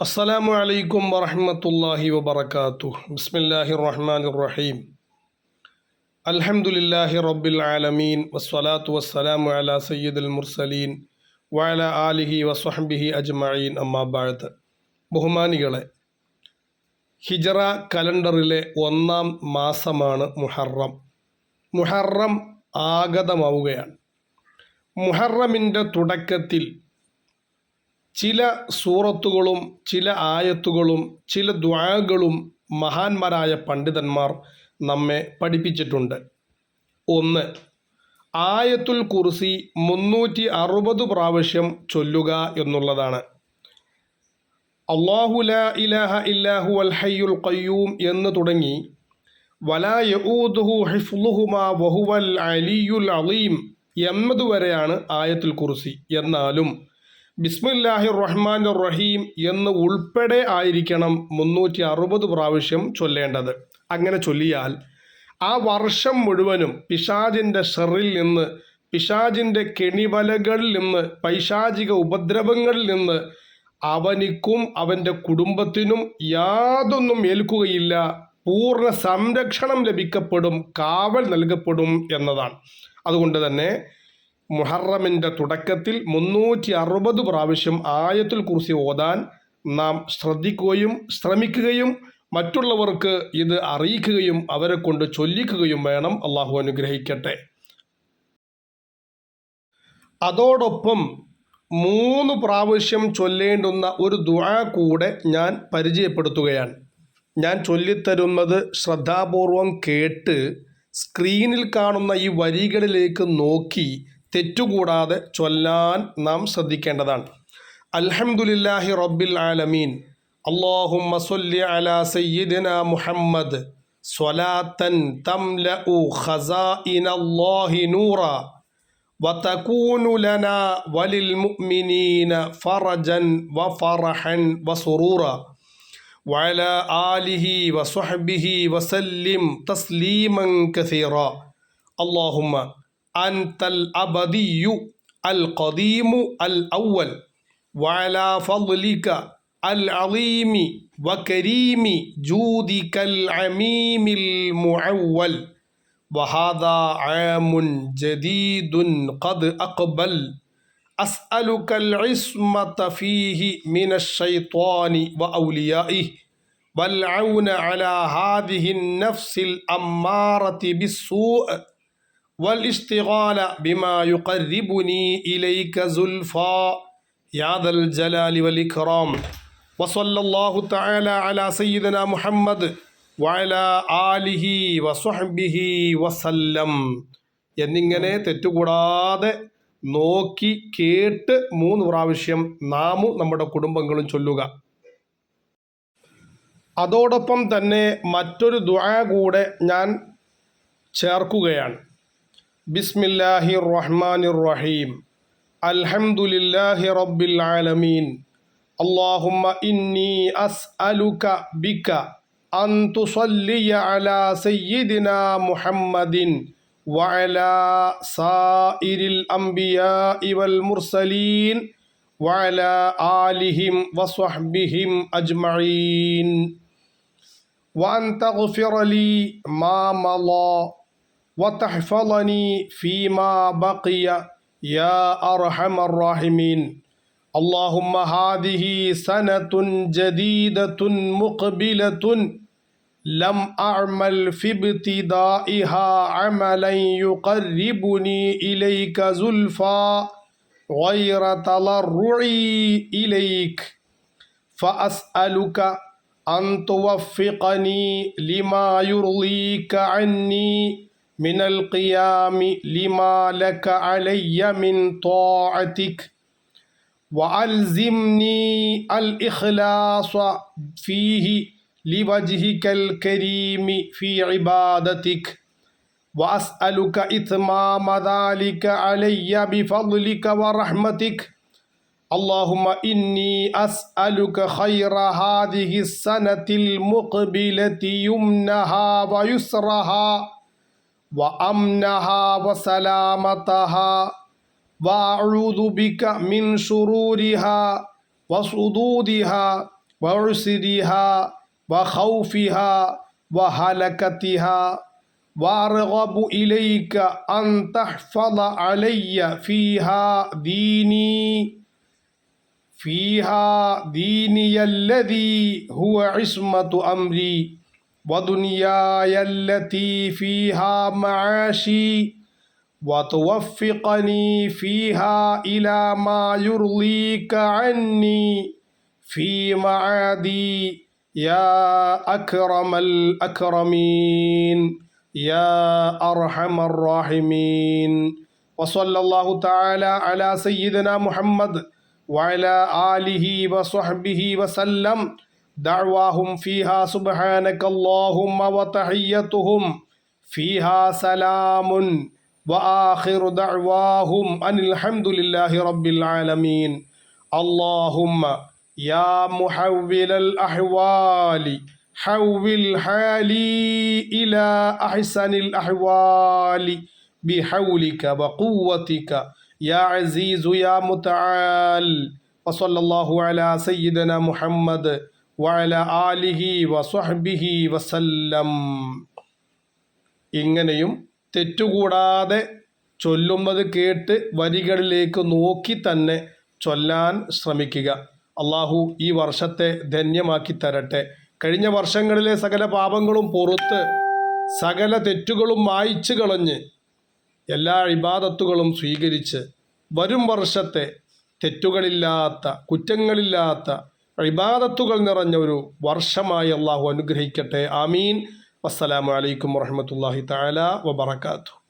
അസ്സലാമു അലൈക്കും വറഹമത്തല്ലാഹി വബറകാതുഹു. ബിസ്മില്ലാഹി റഹ്മാൻ റഹീം അൽഹംദുലില്ലാഹി റബ്ബിൽ ആലമീൻ. വസ്സലാത്തു വസ്സലാമു അലാ സയ്യിദുൽ മുർസലീൻ. വഅല ആലിഹി വസ്വഹബിഹി അജ്മഈൻ. അമ്മാബാഴത്ത് ബഹുമാനികളെ ഹിജറ കലണ്ടറിലെ ഒന്നാം മാസമാണ് മുഹറം. മുഹറം ആഗതമാവുകയാണ്. മുഹറമിന്റെ തുടക്കത്തിൽ ചില സൂറത്തുകളും ചില ആയത്തുകളും ചില ദ്വാകളും മഹാന്മാരായ പണ്ഡിതന്മാർ നമ്മെ പഠിപ്പിച്ചിട്ടുണ്ട്. ഒന്ന് ആയത്തുൽ കുർസി മുന്നൂറ്റി അറുപത് പ്രാവശ്യം ചൊല്ലുക എന്നുള്ളതാണ്. അള്ളാഹു ലാ ഇലാഹ ഇല്ലാഹു അൽഹയ്യുൽ ഖയ്യൂം എന്ന് തുടങ്ങി വലാ യഊദുഹു ഹിഫ്ലുഹുമാ വഹുവൽ അലിയുൽ അലീം എന്നതുവരെയാണ് ആയത്തുൽ കുർസി. എന്നാലും ബിസ്മില്ലാഹിർ റഹ്മാൻ റഹീം എന്ന് ഉൾപ്പെടെ ആയിരിക്കണം മുന്നൂറ്റി അറുപത് പ്രാവശ്യം ചൊല്ലേണ്ടത്. അങ്ങനെ ചൊല്ലിയാൽ ആ വർഷം മുഴുവനും പിശാജിന്റെ ഷെറിൽ നിന്ന് പിശാജിന്റെ കെണിവലകളിൽ നിന്ന് പൈശാചിക ഉപദ്രവങ്ങളിൽ നിന്ന് അവനിക്കും അവന്റെ കുടുംബത്തിനും യാതൊന്നും ഏൽക്കുകയില്ല. പൂർണ സംരക്ഷണം ലഭിക്കപ്പെടും കാവൽ നൽകപ്പെടും എന്നതാണ്. അതുകൊണ്ട് തന്നെ മുഹറമിന്റെ തുടക്കത്തിൽ മുന്നൂറ്റി അറുപത് പ്രാവശ്യം ആയത്തുൽ കുറിച്ച് ഓതാൻ നാം ശ്രദ്ധിക്കുകയും ശ്രമിക്കുകയും മറ്റുള്ളവർക്ക് ഇത് അറിയിക്കുകയും അവരെ കൊണ്ട് ചൊല്ലിക്കുകയും വേണം. അള്ളാഹു അനുഗ്രഹിക്കട്ടെ. അതോടൊപ്പം മൂന്ന് പ്രാവശ്യം ചൊല്ലേണ്ടുന്ന ഒരു ദുആ കൂടെ ഞാൻ പരിചയപ്പെടുത്തുകയാണ്. ഞാൻ ചൊല്ലിത്തരുന്നത് ശ്രദ്ധാപൂർവം കേട്ട് സ്ക്രീനിൽ കാണുന്ന ഈ വരികളിലേക്ക് നോക്കി തെറ്റുകൂടാതെ ചൊല്ലാൻ നാം ശ്രദ്ധിക്കേണ്ടതാണ് അൽഹംദുലില്ലാഹി റബ്ബിൽ ആലമീൻ അള്ളാഹുമ്മ സൊല്ലി അലാ സയ്യിദിന മുഹമ്മദ് സ്വലാത്തൻ തംലഉ ഖസാഇനല്ലാഹി നൂറ وتكون لنا وللمؤمنين فرجا وفرحا وسرورا وعلى آله وصحبه وسلم تسليما كثيرا اللهم أنت الأبدي القديم الأول وعلى فضلك العظيم وكريم جودك العميم المعول. وهذا عام جديد قد أقبل. أسألك العصمة فيه من الشيطان وأوليائه والعون على هذه النفس الأمارة بالسوء. والاشتغال بما يقربني إليك زلفى يا ذا الجلال والإكرام وصلى الله تعالى على سيدنا محمد وعلى آله وصحبه وسلم എന്നിങ്ങനെ തെറ്റുകൂടാതെ നോക്കി കേട്ട് മൂന്ന് പ്രാവശ്യം നാമും നമ്മുടെ കുടുംബങ്ങളും ചൊല്ലുക അതോടൊപ്പം തന്നെ മറ്റൊരു ദുആ കൂടെ ഞാൻ ചേർക്കുകയാണ് بسم الله الرحمن الرحيم الحمد لله رب العالمين اللهم إني أسألك بك أن تصلي على سيدنا محمد وعلى سائر الأنبياء والمرسلين وعلى آلهم وصحبهم أجمعين وأن تغفر لي ما مضى وتحفظني فيما بقي يا أرحم الراحمين. اللهم هذه سنة جديدة مقبلة لم أعمل في ابتدائها عملا يقربني إليك زلفى غير تضرعي إليك. فأسألك أن توفقني لما يرضيك عني من القيام لما لك علي من طاعتك. وألزمني الإخلاص فيه لوجهك الكريم في عبادتك. وأسألك إتمام ذلك علي بفضلك ورحمتك. اللهم إني أسألك خير هذه السنة المقبلة يمنها ويسرها. وأمنها وسلامتها. وأعوذ بك من شرورها وصدودها وعسرها وخوفها وهلكتها. وأرغب إليك أن تحفظ علي فيها ديني. فيها ديني الذي هو عصمة أمري. ودنياي التي فيها معاشي وتوفقني فيها الى ما يرضيك عني في معادي يا اكرم الاكرمين يا ارحم الراحمين وصلى الله تعالى على سيدنا محمد وعلى اله وصحبه وسلم دعواهم فيها سبحانك اللهم وتحيتهم فيها سلام وآخر دعواهم أن الحمد لله رب العالمين اللهم يا محول الأحوال حول حالي إلى أحسن الأحوال بحولك وقوتك يا عزيز يا متعال. وصلى الله على سيدنا محمد വഅല ആലിഹി വസ്വഹ്ബിഹി വസല്ലം ഇങ്ങനെയും തെറ്റുകൂടാതെ ചൊല്ലുന്നത് കേട്ട് വരികളിലേക്ക് നോക്കി തന്നെ ചൊല്ലാൻ ശ്രമിക്കുക. അള്ളാഹു ഈ വർഷത്തെ ധന്യമാക്കി തരട്ടെ. കഴിഞ്ഞ വർഷങ്ങളിലെ സകല പാപങ്ങളും പുറത്ത് സകല തെറ്റുകളും മായിച്ചു കളഞ്ഞ് എല്ലാ ഇബാദത്തുകളും സ്വീകരിച്ച് വരും വർഷത്തെ തെറ്റുകളില്ലാത്ത കുറ്റങ്ങളില്ലാത്ത ഇബാദത്തുകൾ നിറഞ്ഞ ഒരു വർഷമായി അള്ളാഹു അനുഗ്രഹിക്കട്ടെ. ആമീൻ. വസ്സലാമു അലൈക്കും വറഹമത്തല്ലാഹി തആല വബറകാതുഹു.